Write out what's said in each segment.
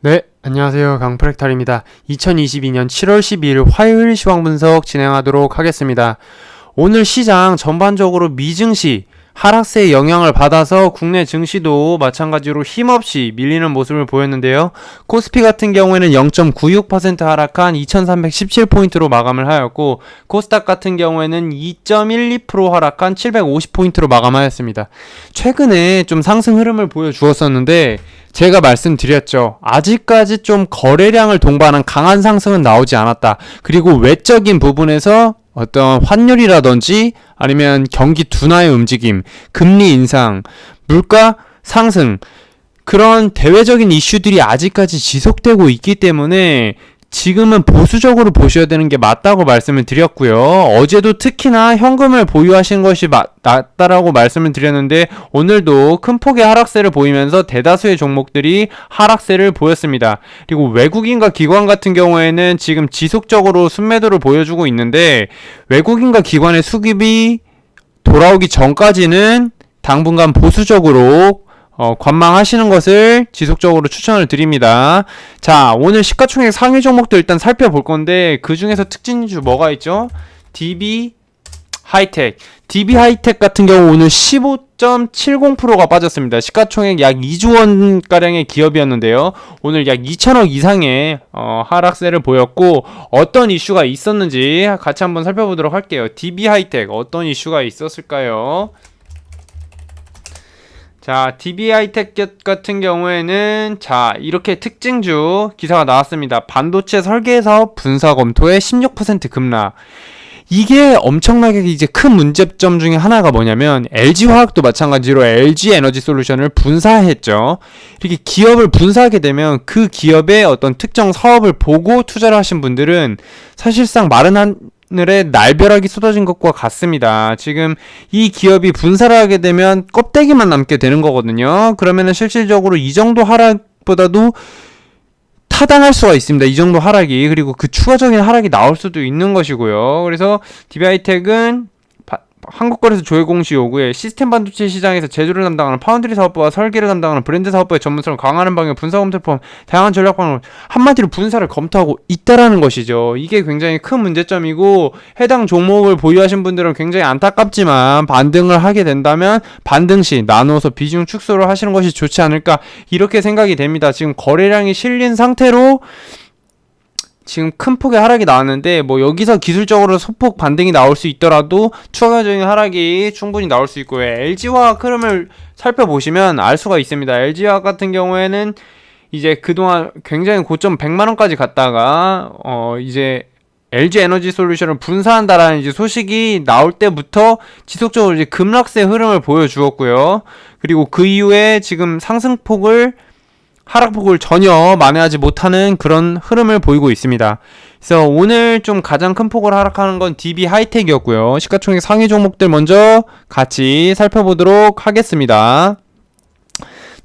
네, 안녕하세요. 강프렉탈입니다. 2022년 7월 12일 화요일 시황 분석 진행하도록 하겠습니다. 오늘 시장 전반적으로 미증시 하락세의 영향을 받아서 국내 증시도 마찬가지로 힘없이 밀리는 모습을 보였는데요. 코스피 같은 경우에는 0.96% 하락한 2317포인트로 마감을 하였고 코스닥 같은 경우에는 2.12% 하락한 750포인트로 마감하였습니다. 최근에 좀 상승 흐름을 보여주었었는데 제가 말씀드렸죠. 아직까지 좀 거래량을 동반한 강한 상승은 나오지 않았다. 그리고 외적인 부분에서 어떤 환율이라든지 아니면 경기 둔화의 움직임, 금리 인상, 물가 상승 그런 대외적인 이슈들이 아직까지 지속되고 있기 때문에 지금은 보수적으로 보셔야 되는 게 맞다고 말씀을 드렸고요. 어제도 특히나 현금을 보유하신 것이 맞, 낫다라고 말씀을 드렸는데 오늘도 큰 폭의 하락세를 보이면서 대다수의 종목들이 하락세를 보였습니다. 그리고 외국인과 기관 같은 경우에는 지금 지속적으로 순매도를 보여주고 있는데 외국인과 기관의 수급이 돌아오기 전까지는 당분간 보수적으로 어, 관망하시는 것을 지속적으로 추천을 드립니다. 자, 오늘 시가총액 상위 종목도 일단 살펴볼 건데 그 중에서 특징주 뭐가 있죠? DB 하이텍. DB 하이텍 같은 경우 오늘 15.70%가 빠졌습니다. 시가총액 약 2조 원 가량의 기업이었는데요. 오늘 약 2천억 이상의 어, 하락세를 보였고 어떤 이슈가 있었는지 같이 한번 살펴보도록 할게요. DB 하이텍 어떤 이슈가 있었을까요? 자, DB 하이텍 같은 경우에는 자, 이렇게 특징주 기사가 나왔습니다. 반도체 설계 사업 분사 검토에 16% 급락. 이게 엄청나게 이제 큰 문제점 중에 하나가 뭐냐면 LG 화학도 마찬가지로 LG 에너지 솔루션을 분사했죠. 이렇게 기업을 분사하게 되면 그 기업의 어떤 특정 사업을 보고 투자를 하신 분들은 사실상 마른 한 하늘에 날벼락이 쏟아진 것과 같습니다. 지금 이 기업이 분사를 하게 되면 껍데기만 남게 되는 거거든요. 그러면은 실질적으로 이 정도 하락보다도 타당할 수가 있습니다. 이 정도 하락이 그리고 그 추가적인 하락이 나올 수도 있는 것이고요. 그래서 디비하이텍은 한국거래소 조회공시 요구에 시스템 반도체 시장에서 제조를 담당하는 파운드리 사업부와 설계를 담당하는 브랜드 사업부의 전문성을 강화하는 방향 분사 검토 포함 다양한 전략 방을 한마디로 분사를 검토하고 있다라는 것이죠. 이게 굉장히 큰 문제점이고 해당 종목을 보유하신 분들은 굉장히 안타깝지만 반등을 하게 된다면 반등 시 나눠서 비중 축소를 하시는 것이 좋지 않을까 이렇게 생각이 됩니다. 지금 거래량이 실린 상태로 지금 큰 폭의 하락이 나왔는데 뭐 여기서 기술적으로 소폭 반등이 나올 수 있더라도 추가적인 하락이 충분히 나올 수 있고요. LG화학 흐름을 살펴보시면 알 수가 있습니다. LG화학 같은 경우에는 이제 그동안 굉장히 고점 100만 원까지 갔다가 어 이제 LG 에너지 솔루션을 분사한다라는 이제 소식이 나올 때부터 지속적으로 이제 급락세 흐름을 보여주었고요. 그리고 그 이후에 지금 상승폭을 하락폭을 전혀 만회하지 못하는 그런 흐름을 보이고 있습니다. 그래서 오늘 좀 가장 큰 폭을 하락하는 건 DB 하이텍이었고요. 시가총액 상위 종목들 먼저 같이 살펴보도록 하겠습니다.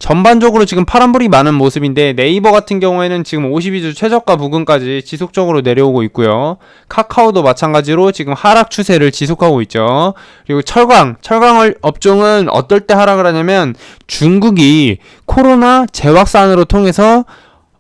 전반적으로 지금 파란불이 많은 모습인데 네이버 같은 경우에는 지금 52주 최저가 부근까지 지속적으로 내려오고 있고요. 카카오도 마찬가지로 지금 하락 추세를 지속하고 있죠. 그리고 철강, 철강 업종은 어떨 때 하락을 하냐면 중국이 코로나 재확산으로 통해서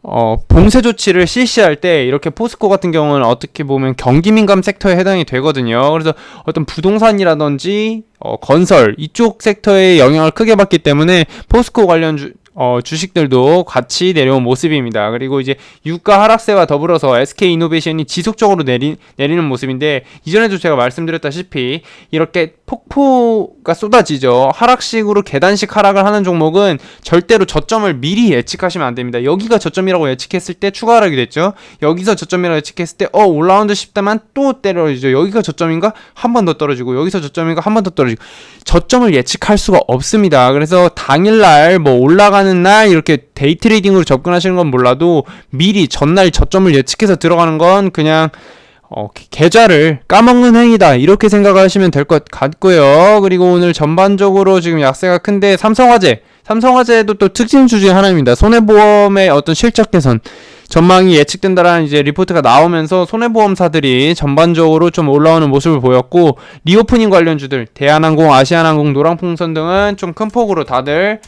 어, 봉쇄 조치를 실시할 때 이렇게 포스코 같은 경우는 어떻게 보면 경기 민감 섹터에 해당이 되거든요. 그래서 어떤 부동산이라든지 어, 건설 이쪽 섹터에 영향을 크게 받기 때문에 포스코 관련 주, 어, 주식들도 같이 내려온 모습입니다. 그리고 이제 유가 하락세와 더불어서 SK 이노베이션이 지속적으로 내리, 내리는 모습인데 이전에도 제가 말씀드렸다시피 이렇게 폭포가 쏟아지죠. 하락식으로 계단식 하락을 하는 종목은 절대로 저점을 미리 예측하시면 안 됩니다. 여기가 저점이라고 예측했을 때 추가 하락이 됐죠. 여기서 저점이라고 예측했을 때 어 올라운드 싶다만 또 때려지죠. 여기가 저점인가 한 번 더 떨어지고 여기서 저점인가 한 번 더 떨어지고 저점을 예측할 수가 없습니다. 그래서 당일날 뭐 올라가 들어가는 날 이렇게 데이 트레이딩으로 접근하시는 건 몰라도 미리 전날 저점을 예측해서 들어가는 건 그냥 어, 계좌를 까먹는 행위다 이렇게 생각하시면 될 것 같고요. 그리고 오늘 전반적으로 지금 약세가 큰데 삼성화재, 삼성화재도 또 특징 주중 하나입니다. 손해보험의 어떤 실적 개선 전망이 예측된다라는 이제 리포트가 나오면서 손해보험사들이 전반적으로 좀 올라오는 모습을 보였고 리오프닝 관련주들 대한항공, 아시아나항공, 노랑풍선 등은 좀 큰 폭으로 다들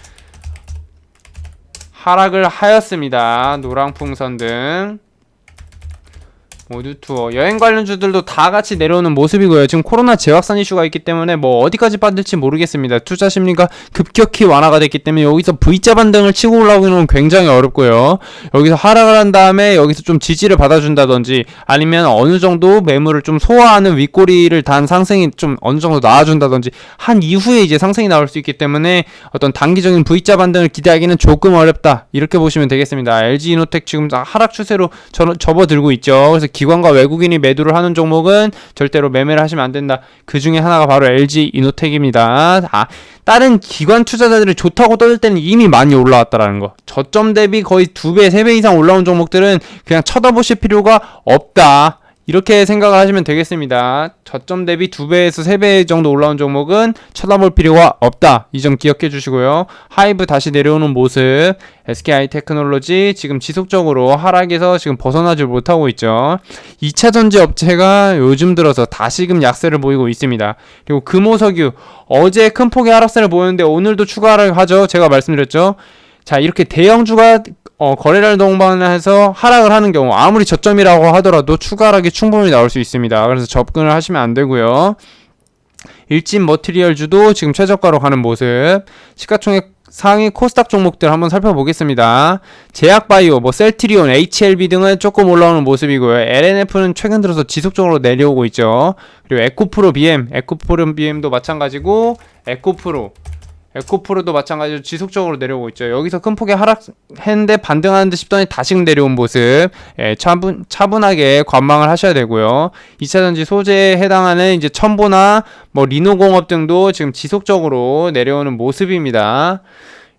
하락을 하였습니다. 노랑풍선 등 모두 투어 여행 관련주들도 다 같이 내려오는 모습이고요. 지금 코로나 재확산 이슈가 있기 때문에 뭐 어디까지 빠질지 모르겠습니다. 투자 심리가 급격히 완화가 됐기 때문에 여기서 V자 반등을 치고 올라오기는 굉장히 어렵고요. 여기서 하락을 한 다음에 여기서 좀 지지를 받아준다든지 아니면 어느 정도 매물을 좀 소화하는 윗꼬리를 단 상승이 좀 어느 정도 나와준다든지 한 이후에 이제 상승이 나올 수 있기 때문에 어떤 단기적인 V자 반등을 기대하기는 조금 어렵다 이렇게 보시면 되겠습니다. LG 이노텍 지금 하락 추세로 저, 접어들고 있죠. 그래서 기 관과 외국인이 매도를 하는 종목은 절대로 매매를 하시면 안 된다. 그 중에 하나가 바로 LG 이노텍입니다. 아, 다른 기관 투자자들이 좋다고 떠들 때는 이미 많이 올라왔다라는 거. 저점 대비 거의 두 배, 세배 이상 올라온 종목들은 그냥 쳐다보실 필요가 없다. 이렇게 생각을 하시면 되겠습니다. 저점 대비 2배에서 3배 정도 올라온 종목은 쳐다볼 필요가 없다. 이 점 기억해 주시고요. 하이브 다시 내려오는 모습. SKI 테크놀로지 지금 지속적으로 하락에서 지금 벗어나질 못하고 있죠. 2차 전지 업체가 요즘 들어서 다시금 약세를 보이고 있습니다. 그리고 금호석유 어제 큰 폭의 하락세를 보였는데 오늘도 추가 하락하죠. 제가 말씀드렸죠. 자, 이렇게 대형주가 어, 거래량 동반해서 하락을 하는 경우 아무리 저점이라고 하더라도 추가 하락이 충분히 나올 수 있습니다. 그래서 접근을 하시면 안 되고요. 일진 머티리얼주도 지금 최저가로 가는 모습. 시가총액 상위 코스닥 종목들 한번 살펴보겠습니다. 제약바이오, 뭐 셀트리온, HLB 등은 조금 올라오는 모습이고요. LNF는 최근 들어서 지속적으로 내려오고 있죠. 그리고 에코프로 BM, 에코프로 BM도 마찬가지고 에코프로 에코프로도 마찬가지로 지속적으로 내려오고 있죠. 여기서 큰 폭의 하락했는데 반등하는 듯 싶더니 다시 내려온 모습. 예, 차분, 차분하게 관망을 하셔야 되고요. 2차전지 소재에 해당하는 이제 첨보나 뭐 리노공업 등도 지금 지속적으로 내려오는 모습입니다.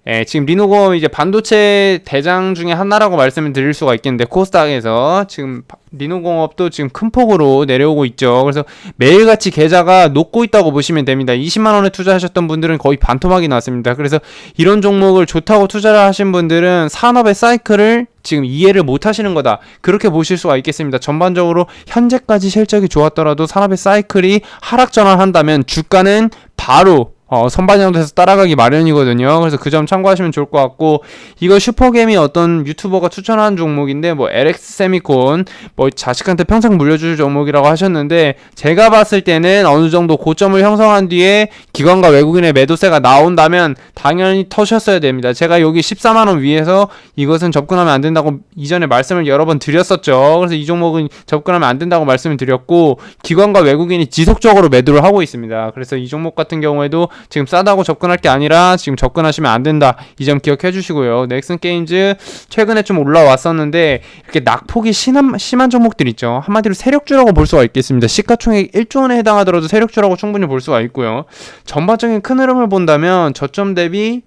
예, 지금 리노공 이제 반도체 대장 중에 하나라고 말씀을 드릴 수가 있겠는데 코스닥에서 지금 리노공업도 지금 큰 폭으로 내려오고 있죠. 그래서 매일같이 계좌가 녹고 있다고 보시면 됩니다. 20만 원에 투자하셨던 분들은 거의 반토막이 났습니다. 그래서 이런 종목을 좋다고 투자를 하신 분들은 산업의 사이클을 지금 이해를 못 하시는 거다. 그렇게 보실 수가 있겠습니다. 전반적으로 현재까지 실적이 좋았더라도 산업의 사이클이 하락 전환한다면 주가는 바로 어, 선반영돼서 따라가기 마련이거든요. 그래서 그 점 참고하시면 좋을 것 같고 이거 슈퍼겜이 어떤 유튜버가 추천한 종목인데 뭐 LX 세미콘 뭐 자식한테 평생 물려줄 종목이라고 하셨는데 제가 봤을 때는 어느 정도 고점을 형성한 뒤에 기관과 외국인의 매도세가 나온다면 당연히 터셨어야 됩니다. 제가 여기 14만 원 위에서 이것은 접근하면 안 된다고 이전에 말씀을 여러 번 드렸었죠. 그래서 이 종목은 접근하면 안 된다고 말씀을 드렸고 기관과 외국인이 지속적으로 매도를 하고 있습니다. 그래서 이 종목 같은 경우에도 지금 싸다고 접근할 게 아니라 지금 접근하시면 안 된다. 이 점 기억해 주시고요. 넥슨 게임즈 최근에 좀 올라왔었는데 이렇게 낙폭이 심한, 심한 종목들 있죠. 한마디로 세력주라고 볼 수가 있겠습니다. 시가총액 1조 원에 해당하더라도 세력주라고 충분히 볼 수가 있고요. 전반적인 큰 흐름을 본다면 저점 대비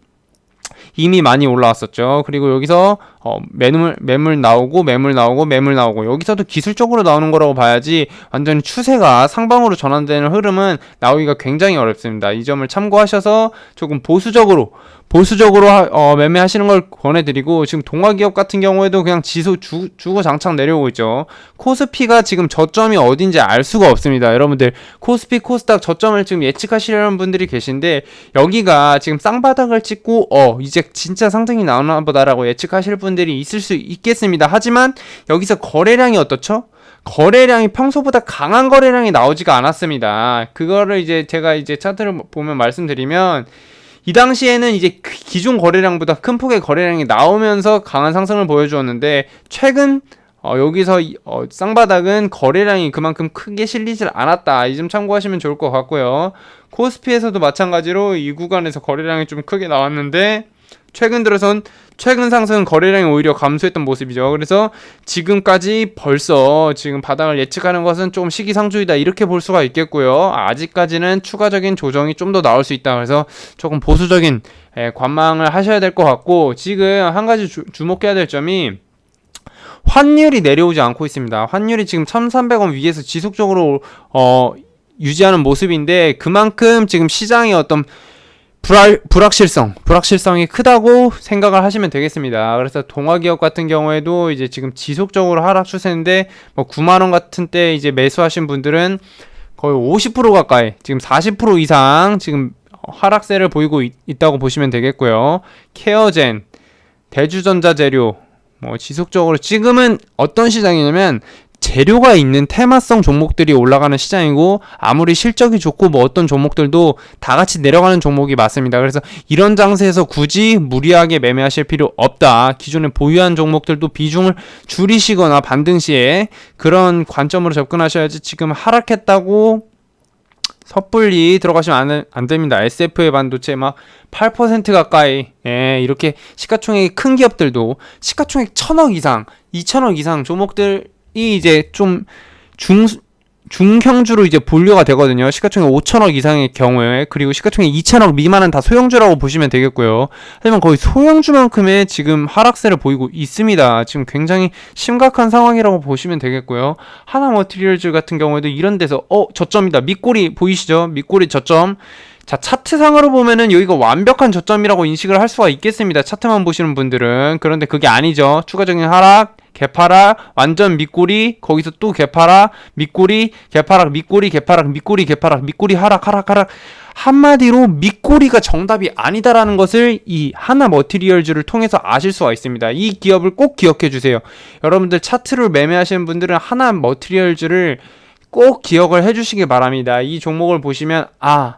이미 많이 올라왔었죠. 그리고 여기서 어, 매물 매물 나오고 매물 나오고 매물 나오고 여기서도 기술적으로 나오는 거라고 봐야지 완전히 추세가 상방으로 전환되는 흐름은 나오기가 굉장히 어렵습니다. 이 점을 참고하셔서 조금 보수적으로 보수적으로 하, 어, 매매하시는 걸 권해드리고 지금 동화기업 같은 경우에도 그냥 지수 주, 주고 장창 내려오고 있죠. 코스피가 지금 저점이 어딘지 알 수가 없습니다. 여러분들 코스피 코스닥 저점을 지금 예측하시려는 분들이 계신데 여기가 지금 쌍바닥을 찍고 어 이제 진짜 상승이 나오나 보다라고 예측하실 분들이 있을 수 있겠습니다. 하지만 여기서 거래량이 어떻죠? 거래량이 평소보다 강한 거래량이 나오지가 않았습니다. 그거를 이제 제가 이제 차트를 보면 말씀드리면 이 당시에는 이제 기존 거래량보다 큰 폭의 거래량이 나오면서 강한 상승을 보여주었는데 최근 어, 여기서 어, 쌍바닥은 거래량이 그만큼 크게 실리질 않았다. 이 점 참고하시면 좋을 것 같고요. 코스피에서도 마찬가지로 이 구간에서 거래량이 좀 크게 나왔는데 최근 들어선 최근 상승 거래량이 오히려 감소했던 모습이죠. 그래서 지금까지 벌써 지금 바닥을 예측하는 것은 좀 시기상조이다 이렇게 볼 수가 있겠고요. 아직까지는 추가적인 조정이 좀 더 나올 수 있다. 그래서 조금 보수적인 예, 관망을 하셔야 될 것 같고 지금 한 가지 주, 주목해야 될 점이 환율이 내려오지 않고 있습니다. 환율이 지금 1,300원 위에서 지속적으로 어 유지하는 모습인데 그만큼 지금 시장의 어떤 불알, 불확실성, 불확실성이 크다고 생각을 하시면 되겠습니다. 그래서 동화기업 같은 경우에도 이제 지금 지속적으로 하락 추세인데 뭐 9만 원 같은 때 이제 매수하신 분들은 거의 50% 가까이, 지금 40% 이상 지금 하락세를 보이고 있, 다고 보시면 되겠고요. 케어젠, 대주전자 재료 뭐 지속적으로 지금은 어떤 시장이냐면 재료가 있는 테마성 종목들이 올라가는 시장이고 아무리 실적이 좋고 뭐 어떤 종목들도 다 같이 내려가는 종목이 맞습니다. 그래서 이런 장세에서 굳이 무리하게 매매하실 필요 없다. 기존에 보유한 종목들도 비중을 줄이시거나 반등 시에 그런 관점으로 접근하셔야지 지금 하락했다고 섣불리 들어가시면 안, 안 됩니다. SF의 반도체 막 8% 가까이, 예, 이렇게 시가총액이 큰 기업들도 시가총액 1000억 이상, 2000억 이상 종목들 이 이제 좀 중, 중형주로 이제 분류가 되거든요. 시가총액 5천억 이상의 경우에 그리고 시가총액 2천억 미만은 다 소형주라고 보시면 되겠고요. 하지만 거의 소형주만큼의 지금 하락세를 보이고 있습니다. 지금 굉장히 심각한 상황이라고 보시면 되겠고요. 하나 머티리얼즈 같은 경우에도 이런 데서 어 저점이다. 밑꼬리 보이시죠? 밑꼬리 저점. 자, 차트상으로 보면은 여기가 완벽한 저점이라고 인식을 할 수가 있겠습니다. 차트만 보시는 분들은. 그런데 그게 아니죠. 추가적인 하락, 개파락, 완전 밑꼬리, 거기서 또 개파락, 밑꼬리, 개파락, 밑꼬리, 개파락, 밑꼬리, 개파락, 밑꼬리, 하락, 하락, 하락. 한마디로 밑꼬리가 정답이 아니다라는 것을 이 하나 머티리얼즈를 통해서 아실 수가 있습니다. 이 기업을 꼭 기억해 주세요. 여러분들 차트를 매매하시는 분들은 하나 머티리얼즈를 꼭 기억을 해 주시기 바랍니다. 이 종목을 보시면 아,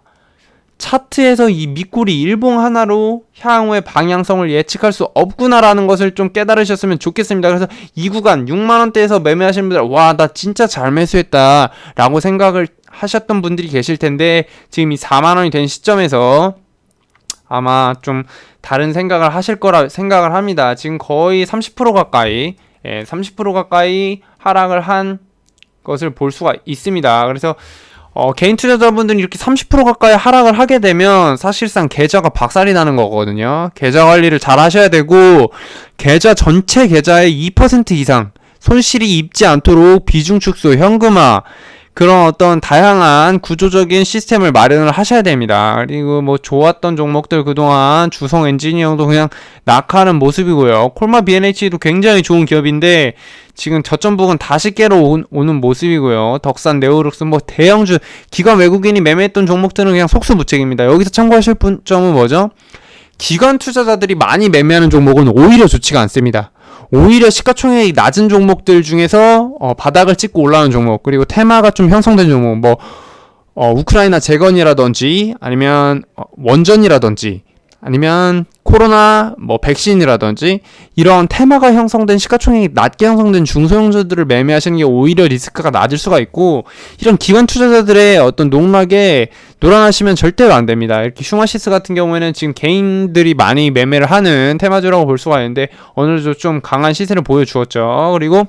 차트에서 이 밑꼬리 일봉 하나로 향후의 방향성을 예측할 수 없구나라는 것을 좀 깨달으셨으면 좋겠습니다. 그래서 이 구간 6만원대에서 매매하시는 분들, 와, 나 진짜 잘 매수했다. 라고 생각을 하셨던 분들이 계실 텐데, 지금 이 4만원이 된 시점에서 아마 좀 다른 생각을 하실 거라 생각을 합니다. 지금 거의 30% 가까이, 예, 30% 가까이 하락을 한 것을 볼 수가 있습니다. 그래서 어, 개인 투자자분들이 이렇게 30% 가까이 하락을 하게 되면 사실상 계좌가 박살이 나는 거거든요. 계좌 관리를 잘 하셔야 되고, 계좌 전체 계좌의 2% 이상 손실이 입지 않도록 비중 축소, 현금화, 그런 어떤 다양한 구조적인 시스템을 마련을 하셔야 됩니다. 그리고 뭐 좋았던 종목들 그동안 주성 엔지니어도 그냥 낙하하는 모습이고요. 콜마 BNH도 굉장히 좋은 기업인데 지금 저점 부분 다시 깨러 오, 는 모습이고요. 덕산, 네오룩스, 뭐 대형주, 기관 외국인이 매매했던 종목들은 그냥 속수무책입니다. 여기서 참고하실 점은 뭐죠? 기관 투자자들이 많이 매매하는 종목은 오히려 좋지가 않습니다. 오히려 시가총액이 낮은 종목들 중에서 어, 바닥을 찍고 올라오는 종목 그리고 테마가 좀 형성된 종목 뭐 어, 우크라이나 재건이라든지 아니면 어, 원전이라든지 아니면 코로나 뭐 백신이라든지 이런 테마가 형성된 시가총액이 낮게 형성된 중소형주들을 매매하시는 게 오히려 리스크가 낮을 수가 있고 이런 기관 투자자들의 어떤 농락에 놀아나시면 절대로 안 됩니다. 이렇게 슈마시스 같은 경우에는 지금 개인들이 많이 매매를 하는 테마주라고 볼 수가 있는데 어느 정도 좀 강한 시세를 보여주었죠. 그리고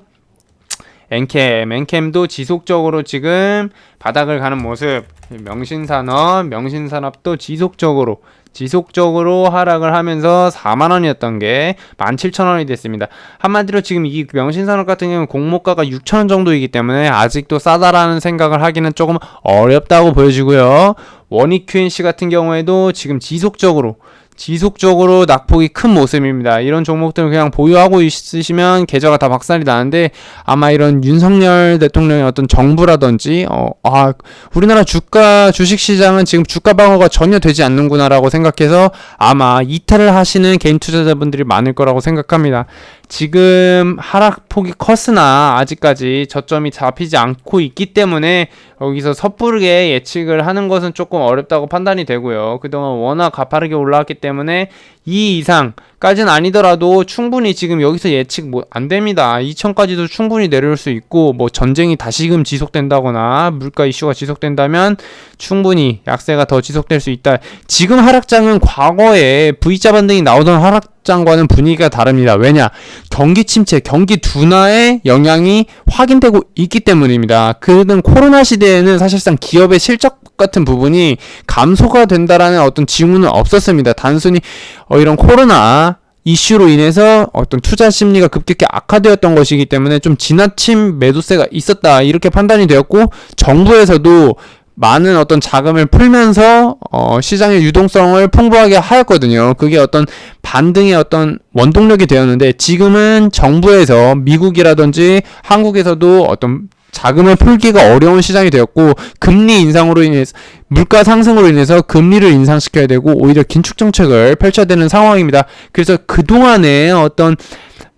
엔캠, 엔캠도 지속적으로 지금 바닥을 가는 모습. 명신산업, 명신산업도 지속적으로 지속적으로 하락을 하면서 4만 원이었던 게 17,000원이 됐습니다. 한마디로 지금 이 명신산업 같은 경우는 공모가가 6,000원 정도이기 때문에 아직도 싸다라는 생각을 하기는 조금 어렵다고 보여지고요. 원익QNC 같은 경우에도 지금 지속적으로 지속적으로 낙폭이 큰 모습입니다. 이런 종목들을 그냥 보유하고 있으시면 계좌가 다 박살이 나는데 아마 이런 윤석열 대통령의 어떤 정부라든지 어, 아 우리나라 주가 주식 시장은 지금 주가 방어가 전혀 되지 않는구나라고 생각해서 아마 이탈을 하시는 개인 투자자분들이 많을 거라고 생각합니다. 지금 하락폭이 컸으나 아직까지 저점이 잡히지 않고 있기 때문에 여기서 섣부르게 예측을 하는 것은 조금 어렵다고 판단이 되고요. 그동안 워낙 가파르게 올라왔기 때문에 2 이상까지는 아니더라도 충분히 지금 여기서 예측 뭐 안 됩니다. 2천까지도 충분히 내려올 수 있고 뭐 전쟁이 다시금 지속된다거나 물가 이슈가 지속된다면 충분히 약세가 더 지속될 수 있다. 지금 하락장은 과거에 V자 반등이 나오던 하락 장과는 분위기가 다릅니다. 왜냐? 경기 침체, 경기 둔화의 영향이 확인되고 있기 때문입니다. 그는 코로나 시대에는 사실상 기업의 실적 같은 부분이 감소가 된다라는 어떤 징후는 없었습니다. 단순히 어, 이런 코로나 이슈로 인해서 어떤 투자 심리가 급격히 악화되었던 것이기 때문에 좀 지나친 매도세가 있었다 이렇게 판단이 되었고 정부에서도 많은 어떤 자금을 풀면서 어, 시장의 유동성을 풍부하게 하였거든요. 그게 어떤 반등의 어떤 원동력이 되었는데 지금은 정부에서 미국이라든지 한국에서도 어떤 자금을 풀기가 어려운 시장이 되었고 금리 인상으로 인해서 물가 상승으로 인해서 금리를 인상시켜야 되고 오히려 긴축 정책을 펼쳐야 되는 상황입니다. 그래서 그동안에 어떤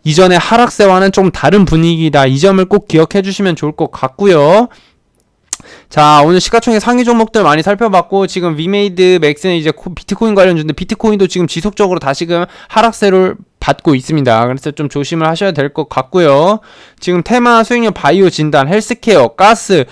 이전의 하락세와는 좀 다른 분위기다. 이 점을 꼭 기억해 주시면 좋을 것 같고요. 자, 오늘 시가총액 상위 종목들 많이 살펴봤고 지금 위메이드 맥스는 이제 코- 비트코인 관련주인데 비트코인도 지금 지속적으로 다시금 하락세를 받고 있습니다. 그래서 좀 조심을 하셔야 될 것 같고요. 지금 테마 수익률 바이오 진단, 헬스케어, 가스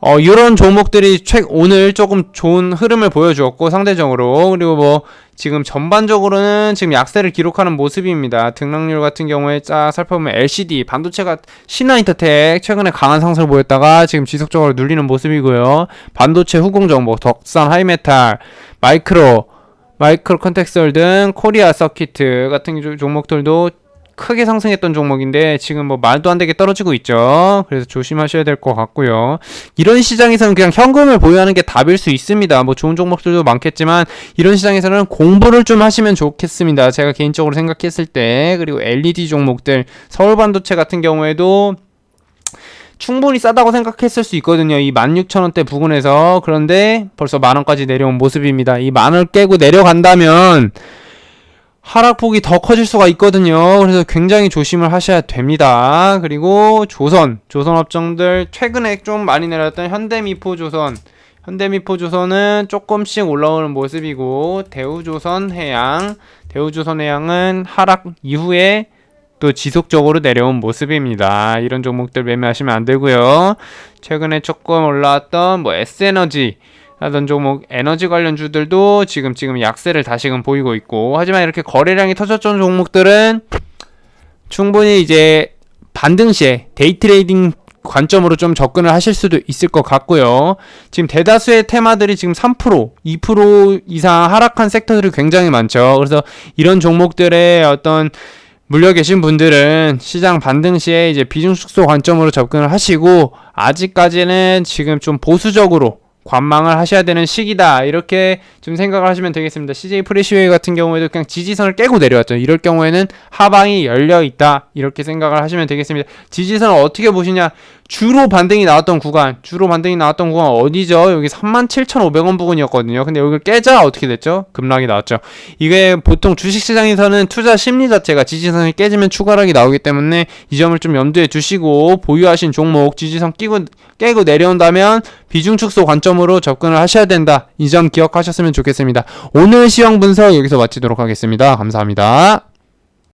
어, 이런 종목들이 최, 오늘 조금 좋은 흐름을 보여주었고, 상대적으로. 그리고 뭐, 지금 전반적으로는 지금 약세를 기록하는 모습입니다. 등락률 같은 경우에 쫙 살펴보면 LCD, 반도체가 신한인터텍 최근에 강한 상승을 보였다가 지금 지속적으로 눌리는 모습이고요. 반도체 후공 정보, 덕산 하이메탈, 마이크로, 마이크로 컨텍스얼 등 코리아 서키트 같은 조- 종목들도 크게 상승했던 종목인데 지금 뭐 말도 안 되게 떨어지고 있죠. 그래서 조심하셔야 될 것 같고요. 이런 시장에서는 그냥 현금을 보유하는 게 답일 수 있습니다. 뭐 좋은 종목들도 많겠지만 이런 시장에서는 공부를 좀 하시면 좋겠습니다. 제가 개인적으로 생각했을 때 그리고 LED 종목들 서울 반도체 같은 경우에도 충분히 싸다고 생각했을 수 있거든요. 이 16,000원대 부근에서. 그런데 벌써 만 원까지 내려온 모습입니다. 이 만원 깨고 내려간다면 하락폭이 더 커질 수가 있거든요. 그래서 굉장히 조심을 하셔야 됩니다. 그리고 조선, 조선 업종들 최근에 좀 많이 내렸던 현대미포 조선, 현대미포 조선은 조금씩 올라오는 모습이고 대우조선 해양, 대우조선 해양은 하락 이후에 또 지속적으로 내려온 모습입니다. 이런 종목들 매매하시면 안 되고요. 최근에 조금 올라왔던 뭐 S에너지 하던 종목 에너지 관련주들도 지금 지금 약세를 다시금 보이고 있고 하지만 이렇게 거래량이 터졌던 종목들은 충분히 이제 반등 시에 데이 트레이딩 관점으로 좀 접근을 하실 수도 있을 것 같고요. 지금 대다수의 테마들이 지금 3%, 2% 이상 하락한 섹터들이 굉장히 많죠. 그래서 이런 종목들의 어떤 물려 계신 분들은 시장 반등 시에 이제 비중 축소 관점으로 접근을 하시고 아직까지는 지금 좀 보수적으로 관망을 하셔야 되는 시기다 이렇게 좀 생각을 하시면 되겠습니다. CJ 프레시웨이 같은 경우에도 그냥 지지선을 깨고 내려왔죠. 이럴 경우에는 하방이 열려 있다 이렇게 생각을 하시면 되겠습니다. 지지선을 어떻게 보시냐? 주로 반등이 나왔던 구간, 주로 반등이 나왔던 구간 어디죠? 여기 37,500원 부근이었거든요. 근데 여기를 깨자 어떻게 됐죠? 급락이 나왔죠. 이게 보통 주식시장에서는 투자 심리 자체가 지지선이 깨지면 추가락이 나오기 때문에 이 점을 좀 염두에 두시고 보유하신 종목 지지선 끼고 깨고 내려온다면 비중 축소 관점으로 접근을 하셔야 된다. 이 점 기억하셨으면 좋겠습니다. 오늘 시황 분석 여기서 마치도록 하겠습니다. 감사합니다.